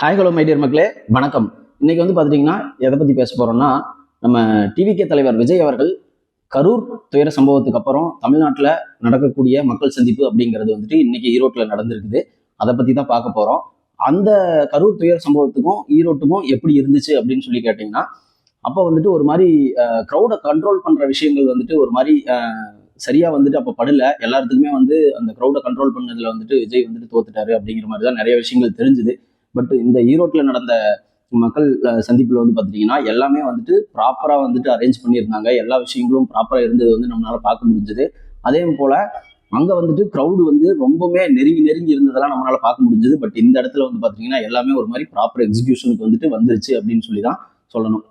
Hi hello my dear மக்களே. வணக்கம். இன்னைக்கு வந்து பார்த்துட்டிங்கன்னா எதை பற்றி பேச போகிறோம்னா நம்ம டிவிகே தலைவர் விஜய் அவர்கள் கரூர் துயர சம்பவத்துக்கு அப்புறம் தமிழ்நாட்டில் நடக்கக்கூடிய மக்கள் சந்திப்பு அப்படிங்கிறது வந்துட்டு இன்னைக்கு ஈரோட்டில் நடந்திருக்குது. அதை பற்றி தான் பார்க்க போகிறோம் அந்த கரூர் துயர சம்பவத்துக்கும் ஈரோட்டுக்கும் எப்படி இருந்துச்சு அப்படின்னு சொல்லி கேட்டிங்கன்னா அப்போ வந்துட்டு ஒரு மாதிரி க்ரௌடை கண்ட்ரோல் பண்ணுற விஷயங்கள் வந்துட்டு ஒரு மாதிரி சரியாக வந்துட்டு அப்போ படல. எல்லாத்துக்குமே வந்து அந்த க்ரௌடை கண்ட்ரோல் பண்ணதில் வந்துட்டு விஜய் வந்துட்டு தோத்துட்டாரு அப்படிங்கிற மாதிரி தான் நிறைய விஷயங்கள் தெரிஞ்சுது. பட் இந்த ஈரோட்டில் நடந்த மக்கள் சந்திப்பில் வந்து பார்த்துட்டிங்கன்னா எல்லாமே வந்துட்டு ப்ராப்பராக வந்துட்டு அரேஞ்ச் பண்ணியிருந்தாங்க. எல்லா விஷயங்களும் ப்ராப்பராக இருந்தது வந்து நம்மளால் பார்க்க முடிஞ்சது. அதே போல் அங்கே வந்துட்டு க்ரௌடு வந்து ரொம்பவுமே நெருங்கி நெருங்கி இருந்ததெல்லாம் நம்மளால் பார்க்க முடிஞ்சது. பட் இந்த இடத்துல வந்து பார்த்தீங்கன்னா எல்லாமே ஒரு மாதிரி ப்ராப்பர் எக்ஸிகியூஷனுக்கு வந்துட்டு வந்துருச்சு அப்படின்னு சொல்லி தான் சொல்லணும்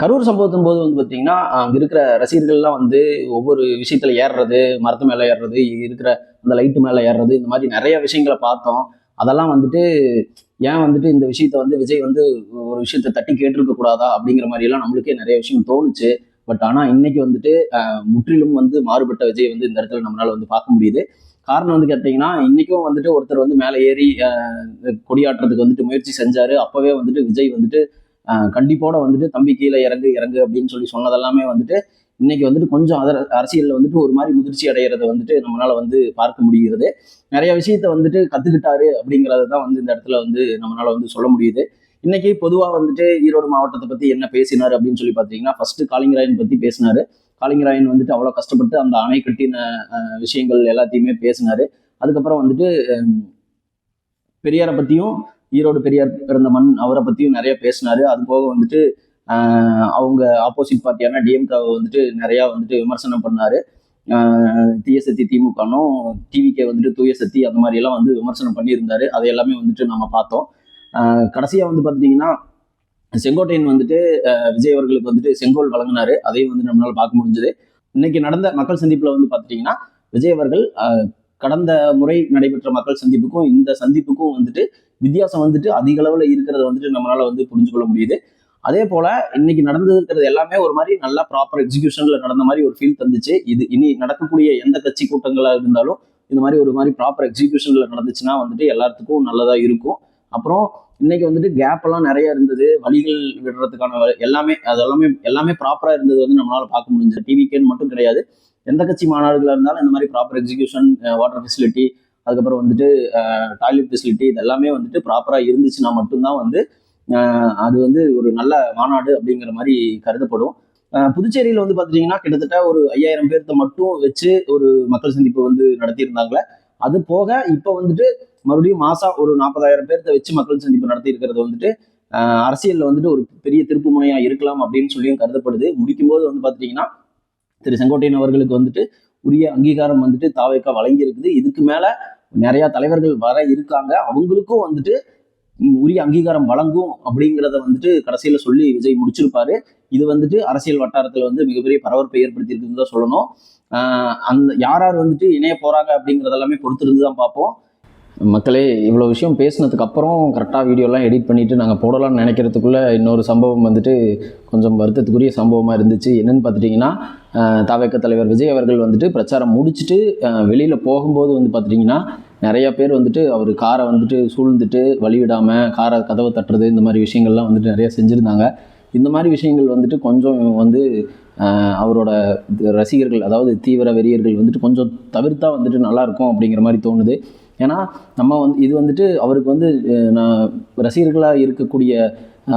கரூர் சம்பவத்தின் போது வந்து பார்த்தீங்கன்னா அங்கே இருக்கிற ரசிகர்கள்லாம் வந்து ஒவ்வொரு விஷயத்தில் ஏறுறது மரத்து மேலே ஏறுறது இருக்கிற அந்த லைட்டு மேலே ஏறுறது இந்த மாதிரி நிறைய விஷயங்களை பார்த்தோம். அதெல்லாம் வந்துட்டு ஏன் வந்துட்டு இந்த விஷயத்த வந்து விஜய் வந்து ஒரு விஷயத்த தட்டி கேட்டிருக்க கூடாதா அப்படிங்கிற மாதிரி எல்லாம் நம்மளுக்கே நிறைய விஷயம் தோணுச்சு. பட் ஆனா இன்னைக்கு வந்துட்டு முற்றிலும் வந்து மாறுபட்ட விஜய் வந்து இந்த இடத்துல நம்மளால வந்து பார்க்க முடியுது. காரணம் வந்து கேட்டிங்கன்னா இன்னைக்கும் வந்துட்டு ஒருத்தர் வந்து மேலே ஏறி கொடியாற்றுறதுக்கு கொடியாட்டுறதுக்கு வந்துட்டு முயற்சி செஞ்சாரு. அப்பவே வந்துட்டு விஜய் வந்துட்டு கண்டிப்போட வந்துட்டு தம்பி கீழே இறங்கு இறங்கு அப்படின்னு சொல்லி சொன்னதெல்லாமே வந்துட்டு இன்னைக்கு வந்துட்டு கொஞ்சம் அதர் அரசியலில் வந்துட்டு ஒரு மாதிரி முதிர்ச்சி அடைகிறத வந்துட்டு நம்மளால வந்து பார்க்க முடிகிறது. நிறைய விஷயத்த வந்துட்டு கத்துக்கிட்டாரு அப்படிங்கிறத தான் வந்து இந்த இடத்துல வந்து நம்மளால வந்து சொல்ல முடியுது. இன்னைக்கு பொதுவாக வந்துட்டு ஈரோடு மாவட்டத்தை பத்தி என்ன பேசினாரு அப்படின்னு சொல்லி பார்த்தீங்கன்னா ஃபர்ஸ்ட் காளிங்கராயன் பத்தி பேசினாரு. காளிங்கராயன் வந்துட்டு அவ்வளோ கஷ்டப்பட்டு அந்த அணை கட்டின விஷயங்கள் எல்லாத்தையுமே பேசினாரு. அதுக்கப்புறம் வந்துட்டு பெரியாரை பத்தியும் ஈரோடு பெரியார் பிறந்த மண் அவரை பத்தியும் நிறைய பேசினாரு. அது போக வந்துட்டு அவங்க ஆப்போசிட் பார்ட்டியான டிஎம்காவை வந்துட்டு நிறையா வந்துட்டு விமர்சனம் பண்ணார். தீய சக்தி திமுகனும் டிவிக்கே வந்துட்டு தூய சக்தி அந்த மாதிரி எல்லாம் வந்து விமர்சனம் பண்ணியிருந்தாரு. அதை எல்லாமே வந்துட்டு நம்ம பார்த்தோம். கடைசியாக வந்து பார்த்தீங்கன்னா செங்கோட்டையன் வந்துட்டு விஜய் அவர்களுக்கு வந்துட்டு செங்கோல் வழங்கினாரு. அதையும் வந்து நம்மளால பார்க்க முடிஞ்சது. இன்னைக்கு நடந்த மக்கள் சந்திப்பில் வந்து பார்த்துட்டிங்கன்னா விஜய் அவர்கள் கடந்த முறை நடைபெற்ற மக்கள் சந்திப்புக்கும் இந்த சந்திப்புக்கும் வந்துட்டு வித்தியாசம் வந்துட்டு அதிக அளவில் இருக்கிறத வந்துட்டு நம்மளால வந்து புரிஞ்சு கொள்ள முடியுது. அதே போல இன்னைக்கு நடந்து இருக்கிறது எல்லாமே ஒரு மாதிரி நல்லா ப்ராப்பர் எக்ஸிகியூஷன்ல நடந்த மாதிரி ஒரு ஃபீல் தந்துச்சு. இது இனி நடக்கக்கூடிய எந்த கட்சி கூட்டங்களா இருந்தாலும் இந்த மாதிரி ஒரு மாதிரி ப்ராப்பர் எக்ஸிகியூஷன்ல நடந்துச்சுன்னா வந்துட்டு எல்லாத்துக்கும் நல்லதா இருக்கும். அப்புறம் இன்னைக்கு வந்துட்டு கேப் எல்லாம் நிறைய இருந்தது. வழிகள் விடுறதுக்கான எல்லாமே அது எல்லாமே எல்லாமே ப்ராப்பரா இருந்தது வந்து நம்மளால பார்க்க முடிஞ்சது. டிவிக்கேன்னு மட்டும் கிடையாது. எந்த கட்சி மாநாடுகளாக இருந்தாலும் இந்த மாதிரி ப்ராப்பர் எக்ஸிகியூஷன் வாட்டர் ஃபெசிலிட்டி அதுக்கப்புறம் வந்துட்டு டாய்லெட் ஃபெசிலிட்டி இது எல்லாமே வந்துட்டு ப்ராப்பராக இருந்துச்சுன்னா மட்டும்தான் வந்து அது வந்து ஒரு நல்ல மாநாடு அப்படிங்கிற மாதிரி கருதப்படும். புதுச்சேரியில் வந்து பார்த்தீங்கன்னா கிட்டத்தட்ட ஒரு ஐயாயிரம் பேர்த்த மட்டும் வச்சு ஒரு மக்கள் சந்திப்பு வந்து நடத்தியிருந்தாங்களே அது போக இப்போ வந்துட்டு மறுபடியும் மாசம் ஒரு நாற்பதாயிரம் பேர்த்த வச்சு மக்கள் சந்திப்பு நடத்தி இருக்கிறது வந்துட்டு அரசியலில் வந்துட்டு ஒரு பெரிய திருப்பு முனையாக இருக்கலாம் அப்படின்னு சொல்லியும் கருதப்படுது. முடிக்கும்போது வந்து பார்த்தீங்கன்னா திரு செங்கோட்டையன் அவர்களுக்கு வந்துட்டு உரிய அங்கீகாரம் வந்துட்டு தாவேக்கா வழங்கியிருக்குது. இதுக்கு மேலே நிறையா தலைவர்கள் வர இருக்காங்க. அவங்களுக்கும் வந்துட்டு உரிய அங்கீகாரம் வழங்கும் அப்படிங்கிறத வந்துட்டு கடைசியில சொல்லி விஜய் முடிச்சிருப்பாரு. இது வந்துட்டு அரசியல் வட்டாரத்துல வந்து மிகப்பெரிய பரபரப்பை ஏற்படுத்தியிருக்குன்னு தான் சொல்லணும். அந்த யார் யார் வந்துட்டு இணைய போறாங்க அப்படிங்கிறதெல்லாமே பொறுத்திருந்து தான் பார்ப்போம். மக்களே இவ்வளோ விஷயம் பேசினதுக்கு அப்புறம் கரெக்டாக வீடியோலாம் எடிட் பண்ணிட்டு நாங்கள் போடலாம்னு நினைக்கிறதுக்குள்ள இன்னொரு சம்பவம் வந்துட்டு கொஞ்சம் வருத்தத்துக்குரிய சம்பவமாக இருந்துச்சு. என்னன்னு பார்த்துட்டிங்கன்னா தாவேக்க தலைவர் விஜய் அவர்கள் வந்துட்டு பிரச்சாரம் முடிச்சுட்டு வெளியில் போகும்போது வந்து பார்த்துட்டிங்கன்னா நிறைய பேர் வந்துட்டு அவர் காரை வந்துட்டு சூழ்ந்துட்டு வழிவிடாமல் காரை கதவை தட்டுறது இந்த மாதிரி விஷயங்கள்லாம் வந்துட்டு நிறைய செஞ்சுருந்தாங்க. இந்த மாதிரி விஷயங்கள் வந்துட்டு கொஞ்சம் வந்து அவரோட ரசிகர்கள் அதாவது தீவிர வெறியர்கள் வந்துட்டு கொஞ்சம் தவிர்த்தா வந்துட்டு நல்லாயிருக்கும் அப்படிங்கிற மாதிரி தோணுது. ஏன்னா நம்ம வந்து இது வந்துட்டு அவருக்கு வந்து நான் ரசிகர்களாக இருக்கக்கூடிய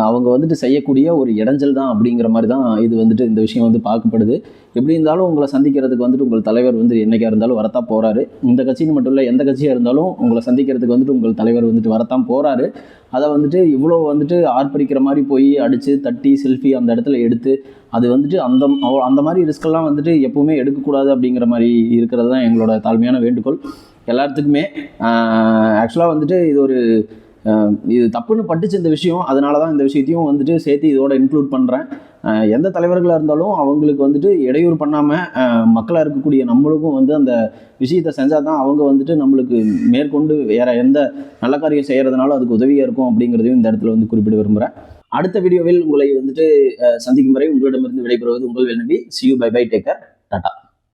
அவங்க வந்துட்டு செய்யக்கூடிய ஒரு இடைஞ்சல் தான் அப்படிங்கிற மாதிரி தான் இது வந்துட்டு இந்த விஷயம் வந்து பார்க்கப்படுது. எப்படி இருந்தாலும் உங்களை சந்திக்கிறதுக்கு வந்துட்டு உங்கள் தலைவர் வந்து என்னைக்கா இருந்தாலும் வரத்தான் போகிறாரு இந்த கட்சின்னு மட்டும் இல்லை எந்த கட்சியாக இருந்தாலும் உங்களை சந்திக்கிறதுக்கு வந்துட்டு உங்கள் தலைவர் வந்துட்டு வரத்தான் போகிறாரு அதை வந்துட்டு இவ்வளோ வந்துட்டு ஆர்ப்பரிக்கிற மாதிரி போய் அடித்து தட்டி செல்ஃபி அந்த இடத்துல எடுத்து அது வந்துட்டு அந்த அந்த மாதிரி ரிஸ்கெல்லாம் வந்துட்டு எப்பவுமே எடுக்கக்கூடாது அப்படிங்கிற மாதிரி இருக்கிறது தான் எங்களோட தாழ்மையான வேண்டுகோள். எல்லாத்துக்குமே ஆக்சுவலாக வந்துட்டு இது ஒரு இது தப்புன்னு பட்டுச்சு இந்த விஷயம். அதனால தான் இந்த விஷயத்தையும் வந்துட்டு சேர்த்து இதோட இன்க்ளூட் பண்ணுறேன் எந்த தலைவர்களாக இருந்தாலும் அவங்களுக்கு வந்துட்டு இடையூறு பண்ணாமல் மக்களாக இருக்கக்கூடிய நம்மளுக்கும் வந்து அந்த விஷயத்தை செஞ்சால் தான் அவங்க வந்துட்டு நம்மளுக்கு மேற்கொண்டு வேறு எந்த நல்ல காரியம் செய்கிறதுனாலும் அதுக்கு உதவியாக இருக்கும் அப்படிங்கிறதையும் இந்த இடத்துல வந்து குறிப்பிட விரும்புகிறேன் அடுத்த வீடியோவில் உங்களை வந்துட்டு சந்திக்கும் வரை உங்களிடமிருந்து விடைபெறுவது உங்கள் வெல்நபி see you bye bye take care tata